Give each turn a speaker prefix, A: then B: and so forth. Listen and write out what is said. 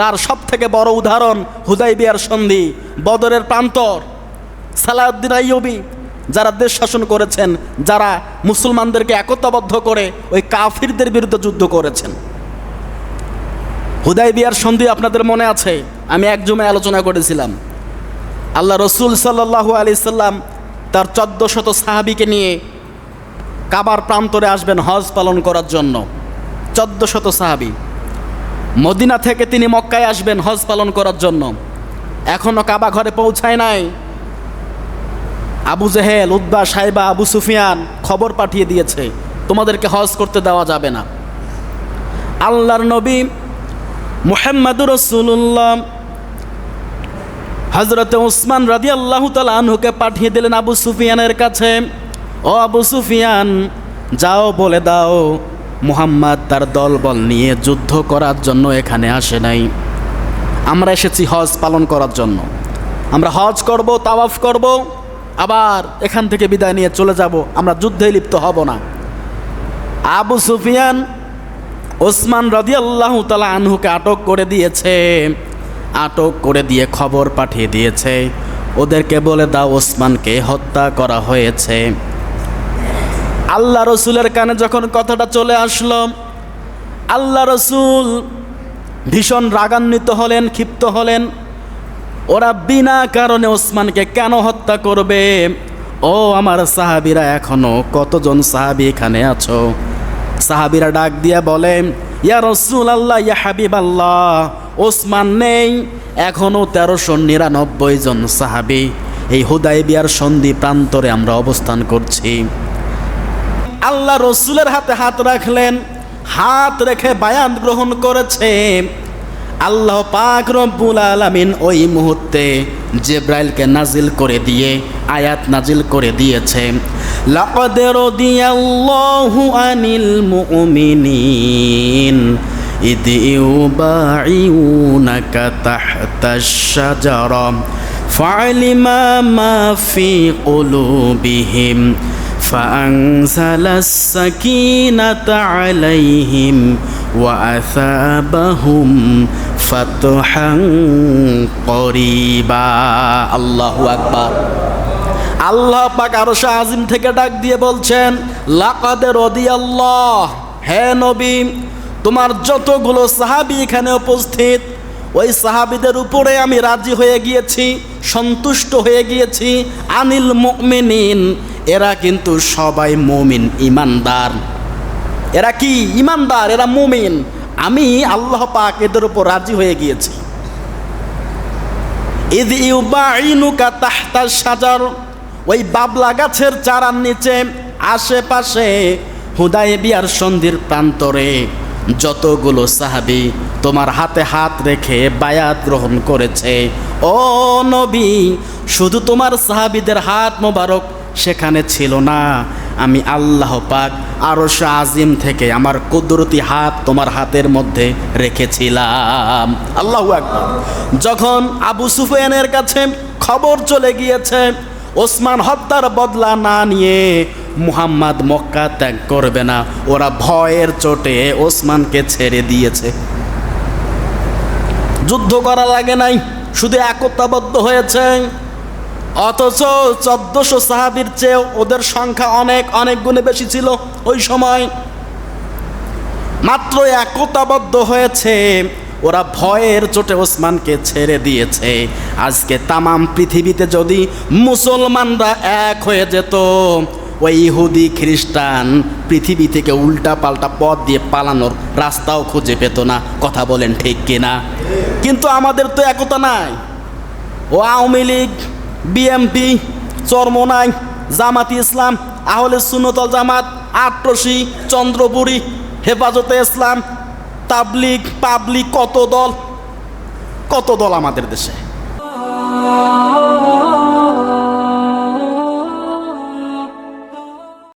A: তার সব থেকে বড় উদাহরণ হুদাই বিয়ার সন্ধি, বদরের প্রান্তর। সালাউদ্দিন আইয়ুবি, যারা দেশ শাসন করেছেন, যারা মুসলমানদেরকে একতাবদ্ধ করে ওই কাফিরদের বিরুদ্ধে যুদ্ধ করেছেন। হুদাই বিয়ার সন্ধি আপনাদের মনে আছে? আমি এক জমে আলোচনা করেছিলাম। আল্লাহ রসুল সাল্লাহু আলি সাল্লাম তার চোদ্দ শত সাহাবিকে নিয়ে কাবার প্রান্তরে আসবেন হজ পালন করার জন্য। চোদ্দ শত সাহাবি। মদিনা থেকে তিনি মক্কায় আসবেন হজ পালন করার জন্য। এখনও কাবা ঘরে পৌঁছায় নাই। আবু জেহেল উদ্বা সাইবা, আবু সুফিয়ান খবর পাঠিয়ে দিয়েছে, তোমাদেরকে হজ করতে দেওয়া যাবে না। আল্লাহর নবী মুহাম্মাদুর রসুল্লাহ হজরত উসমান রাজি আল্লাহ আনহুকে পাঠিয়ে দিলেন আবু সুফিয়ানের কাছে। ও আবু সুফিয়ান, যাও বলে দাও মুহাম্মদ তার দলবল নিয়ে যুদ্ধ করার জন্য এখানে আসে নাই। আমরা এসেছি হজ পালন করার জন্য। আমরা হজ করব, তাওয়াফ করব, আবার এখান থেকে বিদায় নিয়ে চলে যাব। আমরা যুদ্ধে লিপ্ত হব না। আবু সুফিয়ান ওসমান রাজি আল্লাহ তালা আনহুকে আটক করে দিয়েছে। আটক করে দিয়ে খবর পাঠিয়ে দিয়েছে। ওদেরকে বলে দাও ওসমানকে হত্যা করা হয়েছে। আল্লাহ রসুলের কানে যখন কথাটা চলে আসলো, আল্লাহ রসুল ভীষণ রাগান্বিত হলেন, ক্ষিপ্ত হলেন। ওরা বিনা কারণে ওসমানকে কেন হত্যা করবে? ও আমার সাহাবিরা, এখনও কতজন সাহাবি এখানে আছো? সাহাবিরা ডাক দিয়া বলে, ইয়া রসুল আল্লাহ ইয়া হাবিব আল্লাহ ওসমান নেই এখনও তেরোশো নিরানব্বই জন সাহাবি এই হুদাই বিয়ার সন্ধি প্রান্তরে আমরা অবস্থান করছি। আল্লাহ রসুলের হাতে হাত রাখলেন হাত রেখে বায়াত গ্রহণ করেছে আল্লাহ পাক রব্বুল আলামিন ওই মুহূর্তে জেব্রাইলকে নাজিল করে দিয়ে আয়াত নাজিল করে দিয়েছে লাকাদ রাদিয়াল্লাহু আনিল মুমিনিন إذ يبايعونك تحت الشجرة فعلم ما في قلوبهم فأنزل السكينة عليهم وأثابهم فتحا قريبا الله أكبر আল্লাহ পাক আরো আজিম থেকে ডাক দিয়ে বলছেন লাকাদে রদি আল্লাহ হে নবী তোমার যতগুলো সাহাবি এখানে উপস্থিত ওই সাহাবিদের উপরে আমি রাজি হয়ে গিয়েছি সন্তুষ্ট হয়ে গিয়েছি আনিল মুমিনিন এরা কিন্তু সবাই মুমিন, ইমানদার। এরা কি? ইমানদার, এরা মুমিন। আমি আল্লাহ পাক এদের উপর রাজি হয়ে গিয়েছি। ইদ ইউবাইনুকা তাহতা সাজার ওই বাবলা গাছের চারার নিচে, আশেপাশে হুদায় বিয়ার সন্ধির প্রান্তরে যতগুলো সাহাবি তোমার হাতে হাত রেখে বায়াত গ্রহণ করেছে। ও নবী, শুধু তোমার সাহাবিদের হাত মোবারক সেখানে ছিল না। আমি আল্লাহ পাক আরও আজিম থেকে আমার কুদরতি হাত তোমার হাতের মধ্যে রেখেছিলাম। আল্লাহ আকবার। যখন আবু সুফিয়ানের কাছে খবর চলে গিয়েছে, ওসমান হত্যার বদলা না নিয়ে মুহাম্মদ মক্কা ত্যাগ করবে না, ওরা ভয়ের চোটে ওসমানকে ছেড়ে দিয়েছে। যুদ্ধ করা লাগে নাই, শুধু একতাবদ্ধ হয়েছে। অথচ চোদ্দশো সাহাবির চেয়েও ওদের সংখ্যা অনেক অনেক গুণে বেশি ছিল ওই সময়। মাত্র একতাবদ্ধ হয়েছে, ওরা ভয়ের চোটে ওসমানকে ছেড়ে দিয়েছে। আজকে তামাম পৃথিবীতে যদি মুসলমানরা এক হয়ে যেত ওই ইহুদি, খ্রিস্টান, পৃথিবী থেকে উল্টা পাল্টা পথ দিয়ে পালানোর রাস্তাও খুঁজে পেত না। কথা বলেন ঠিক কিনা? কিন্তু আমাদের তো একতা নাই। ও আওয়ামী লীগ বিএমপি চরমোনাই জামাতি ইসলাম আহলে সুনতল জামাত আট্রসি চন্দ্রপুরী হেফাজতে ইসলাম তাবলিক পাবলিক কত দল? কত দল আমাদের দেশে?